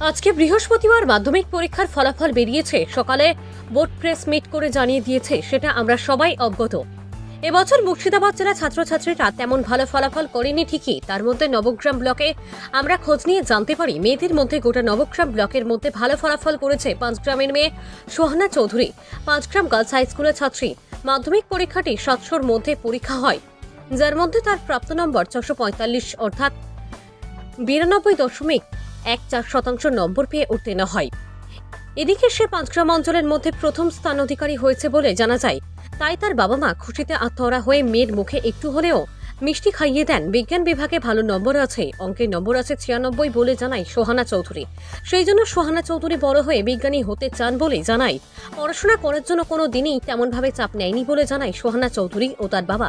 আজকে বৃহস্পতিবার মাধ্যমিক পরীক্ষার ফলাফল বেরিয়েছে। সকালে বোর্ড প্রেস মিট করে জানিয়ে দিয়েছে, সেটা আমরা সবাই অবগত এবছর মুর্শিদাবাদ জেলা ছাত্রছাত্রীরা তেমন ভালো ফলাফল করেনি ঠিকই। তার মধ্যে নবগ্রাম ব্লকে আমরা খোঁজ নিয়ে জানতে পারি, মেয়েদের মধ্যে গোটা নবগ্রাম ব্লকের মধ্যে ভালো ফলাফল করেছে পাঁচগ্রামের মেয়ে সোহানা চৌধুরী পাঁচগ্রাম গার্লস হাই স্কুলের ছাত্রী। মাধ্যমিক পরীক্ষাটি সাতশোর মধ্যে পরীক্ষা হয়, যার মধ্যে তার প্রাপ্ত নম্বর ছশো পঁয়তাল্লিশ, অর্থাৎ বিরানব্বই দশমিক এক চার শতাংশ নম্বর পেয়ে উত্তীর্ণ হয়। এদিকে সে পাঁচগ্রাম অঞ্চলের মধ্যে প্রথম স্থান অধিকারী হয়েছে বলে জানা যায়। তাই তার বাবা মা খুশিতে আত্মহরা হয়ে মেয়ের মুখে একটু হলেও মিষ্টি খাইয়ে দেন। বিজ্ঞান বিভাগে ভালো নম্বর আছে, অঙ্কের নম্বর আছে ছিয়ানব্বই বলে জানায় সোহানা চৌধুরী। সেই জন্য সোহানা চৌধুরী বড় হয়ে বিজ্ঞানী হতে চান বলে জানায়। পড়াশোনা করার জন্য কোনো দিনই তেমনভাবে চাপ নেয়নি বলে জানায় সোহানা চৌধুরী ও তার বাবা।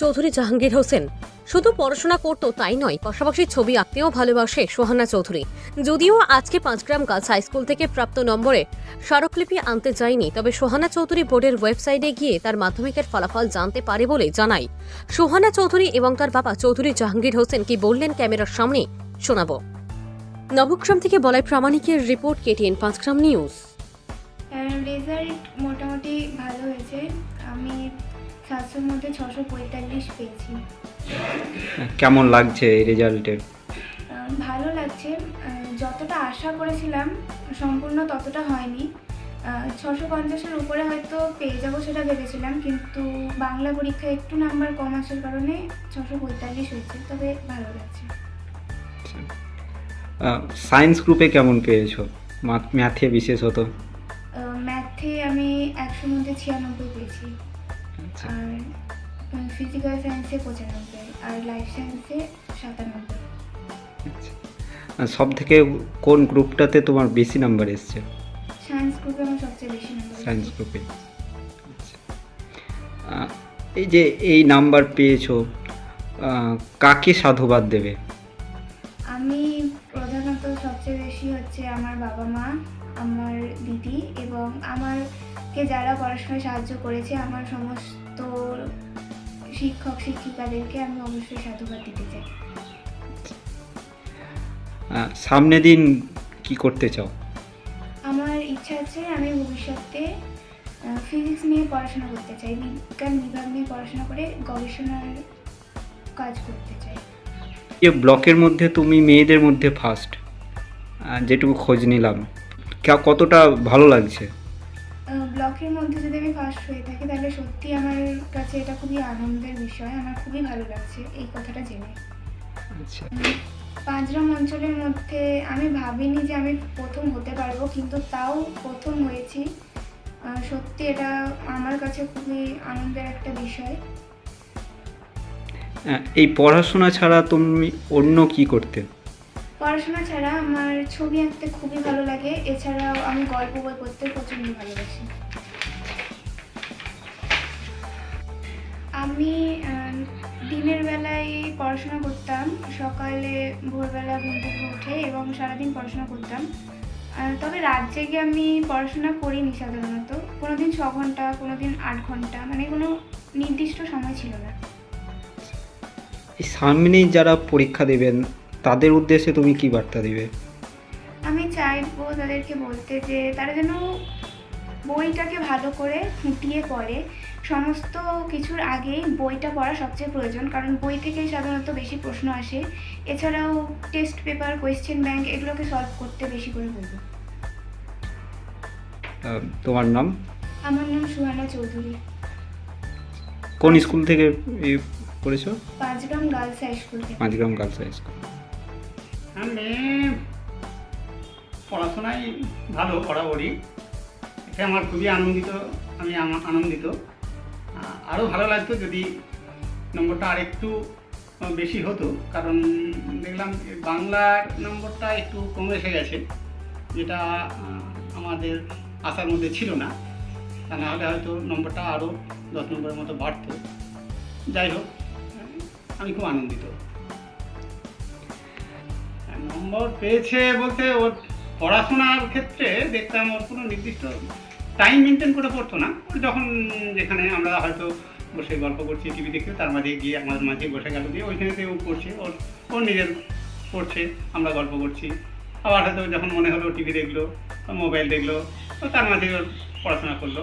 চৌধুরী জাহাঙ্গীর হোসেন। শুধু পড়াশোনা করতো তাই নয়, পাশাপাশি ছবি আঁকতেও ভালোবাসে সোহানা চৌধুরী। যদিও আজকে পাঁচগ্রাম গার্লস হাই স্কুল থেকে প্রাপ্ত নম্বরে স্মারকলিপি আনতে যায়নি, তবে সোহানা চৌধুরী বোর্ডের ওয়েবসাইটে গিয়ে তার মাধ্যমিকের ফলাফল জানতে পারে বলে জানায় সোহানা চৌধুরী এবং তার বাবা চৌধুরী জাহাঙ্গীর হোসেন কি বললেন ক্যামেরার সামনে, শোনাবো। নবগ্রাম থেকে Balai প্রামাণিকের report KTN Panchgram news. Result মধ্যে ছশো পঁয়তাল্লিশ পেয়েছি। কেমন লাগছে এই রেজাল্টের? ভালো লাগছে। যতটা আশা করেছিলাম সম্পূর্ণ ততটা হয়নি। ছশো পঞ্চাশের উপরে হয়তো পেয়ে যাব সেটা ভেবেছিলাম কিন্তু বাংলা পরীক্ষায় একটু নাম্বার কম আসার কারণে ছশো পঁয়তাল্লিশ হয়েছে তবে ভালো লাগছে। সায়েন্স গ্রুপে কেমন পেয়েছ? ম্যাথে বিশেষত? ম্যাথে আমি একশোর মধ্যে ছিয়ানব্বই পেয়েছি। আর ফিজিক্যাল সায়েন্সে পঁচানব্বই আর লাইফ সায়েন্সে সাতানব্বই। সব থেকে কোন গ্রুপটাতে তোমার বেশি নাম্বার এসছে? সায়েন্স গ্রুপে আমার সবচেয়ে বেশি নাম্বার সায়েন্স গ্রুপে আচ্ছা। এই যে এই নাম্বার পেয়েছ কাকে সাধুবাদ দেবে? আমি প্রধানত সবচেয়ে বেশি হচ্ছে আমার বাবা মা আমার দিদি এবং আমারকে যারা পড়াশোনায় সাহায্য করেছে আমার সমস্ত শিক্ষক শিক্ষিকাদেরকে আমি অবশ্যই সাধুবাদ দিতে চাই। সামনে দিন কি করতে চাও? আমার ইচ্ছা আছে আমি ভবিষ্যতে ফিজিক্স নিয়ে পড়াশোনা করতে চাই বিজ্ঞান বিভাগ নিয়ে পড়াশোনা করে গবেষণার কাজ করতে চাই। যে ব্লকের মধ্যে তুমি মেয়েদের মধ্যে ফার্স্ট যেটুকু খোঁজ নিলাম কে- কতটা ভালো লাগছে? ব্লকের মধ্যে যদি আমি ফার্স্ট হয়ে থাকি তাহলে সত্যি আমার কাছে এটা খুবই আনন্দের বিষয়। আমার খুবই ভালো লাগছে এই কথাটা জেনে। আচ্ছা। পাঁচগ্রাম অঞ্চলের মধ্যে আমি ভাবিনি যে আমি প্রথম হতে পারব কিন্তু তাও প্রথম হয়েছি। সত্যি এটা আমার কাছে খুবই আনন্দের একটা বিষয়। এই পড়াশোনা ছাড়া তুমি অন্য কি করতে? পড়াশোনা ছাড়া আমার ছবি আঁকতে খুবই ভালো লাগে। এছাড়াও আমি গল্প বই পড়তে প্রচণ্ড ভালোবাসি। আমি দিনের বেলায় পড়াশোনা করতাম। সকালে ভোরবেলা ঘুম থেকে উঠে এবং সারাদিন পড়াশোনা করতাম। তবে রাত জেগে আমি পড়াশোনা করিনি সাধারণত। কোনোদিন ছ ঘণ্টা, কোনোদিন আট ঘণ্টা মানে কোনো নির্দিষ্ট সময় ছিল না। এই সামনেই যারা পরীক্ষা দেবেন, তাদের উদ্দেশ্যে তুমি কি বার্তা দিবে? চাইব তাদেরকে বলতে যে তারা যেন বইটাকে ভালো করে ফুটিয়ে পড়ে। সমস্ত কিছুর আগেই বইটা পড়া সবচেয়ে প্রয়োজন কারণ বই থেকেই সাধারণত বেশি প্রশ্ন আসে। এছাড়াও টেস্ট পেপার কোয়েশ্চেন ব্যাংক এগুলোকে সলভ করতে বেশি করে বলব তোমার নাম? আমার নাম সুহানা চৌধুরী। কোন স্কুল থেকে পড়েছো? পাঁচগ্রাম গার্লস হাই স্কুল থেকে। Panchgram girls high school. আমি পড়াশোনায় ভালো বরাবরই। এটা আমার খুবই আনন্দিত, আমি আনন্দিত। আরও ভালো লাগতো যদি নম্বরটা আরেকটু বেশি হতো, কারণ দেখলাম বাংলার নম্বরটা একটু কমে এসে গেছে, যেটা আমাদের আশার মধ্যে ছিল না। তা নাহলে হয়তো নম্বরটা আরও দশ নম্বরের মতো বাড়তো। যাই হোক, আমি খুব আনন্দিত। নম্বর পেয়েছে বলতে ওর পড়াশোনার ক্ষেত্রে দেখতাম ওর কোনো নির্দিষ্ট টাইম মেনটেন করে পড়তো না। যখন যেখানে আমরা হয়তো বসে গল্প করছি টিভি দেখে তার মাঝে গিয়ে আমাদের মাঝে বসে গেল দিয়ে ওইখানেতে ও পড়ছে, ওর ওর নিজের পড়ছে, আমরা গল্প করছি। আবার হয়তো যখন মনে হলো টিভি দেখল মোবাইল দেখল তার মাঝে ওর পড়াশোনা করল।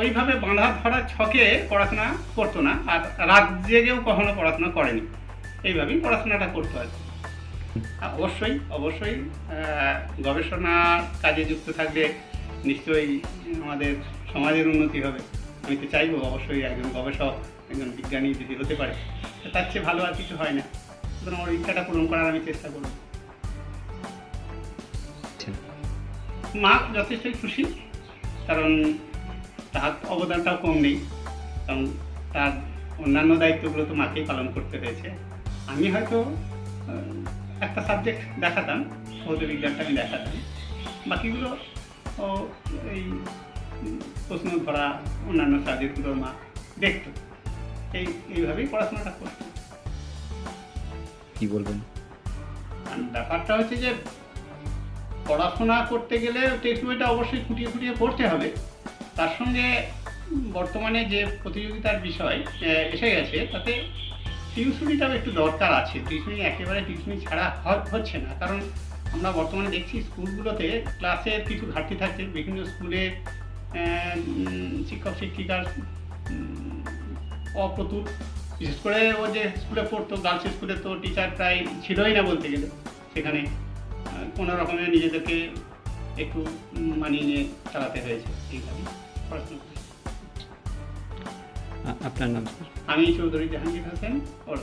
ওইভাবে বাঁধা ধরা ছকে পড়াশোনা করতো না, আর রাত জেগেও কখনো পড়াশোনা করেনি। এইভাবেই পড়াশোনাটা করতো আর কি। অবশ্যই অবশ্যই গবেষণার কাজে যুক্ত থাকলে নিশ্চয়ই আমাদের সমাজের উন্নতি হবে। আমি তো চাইব অবশ্যই একজন গবেষক একজন বিজ্ঞানী যদি হতে পারে। তার চেয়ে ভালো আর কিছু হয় না। সুতরাং আমার ইচ্ছাটা পূরণ করার আমি চেষ্টা করব। আচ্ছা। মা যথেষ্টই খুশি কারণ তার অবদানটাও কম নেই। কারণ তার অন্যান্য দায়িত্বগুলো তো মাকেই পালন করতে হয়েছে। আমি হয়তো একটা সাবজেক্ট দেখাতাম ভৌত বিজ্ঞানটা আমি দেখাতাম। বাকিগুলো ও এই প্রশ্ন ধরা অন্যান্য সাবজেক্টগুলোর মা দেখত। এই এইভাবেই পড়াশোনাটা করতো। কি বলবেন? আর ব্যাপারটা হচ্ছে যে পড়াশোনা করতে গেলে টেক্সট বইটা অবশ্যই খুঁটিয়ে খুঁটিয়ে পড়তে হবে। তার সঙ্গে বর্তমানে যে প্রতিযোগিতার বিষয় এসে গেছে তাতে টিউশনিটাও একটু দরকার আছে। টিউশনি একেবারে টিউশনি ছাড়া হচ্ছে না। কারণ আমরা বর্তমানে দেখছি স্কুলগুলোতে ক্লাসের কিছু ঘাটতি থাকছে। বিভিন্ন স্কুলে শিক্ষক, শিক্ষিকার অপ্রতুল। বিশেষ করে ও যে স্কুলে পড়তো, গার্লস স্কুলে তো টিচার প্রায় ছিলই না বলতে গেলে। সেখানে কোনো রকমের নিজেদেরকে একটু মানিয়ে নিয়ে চালাতে হয়েছে। এইভাবেই পড়াশোনা আপনার নাম আমি চৌধুরী জাহাঙ্গীর হাসেন ওর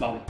বাবা।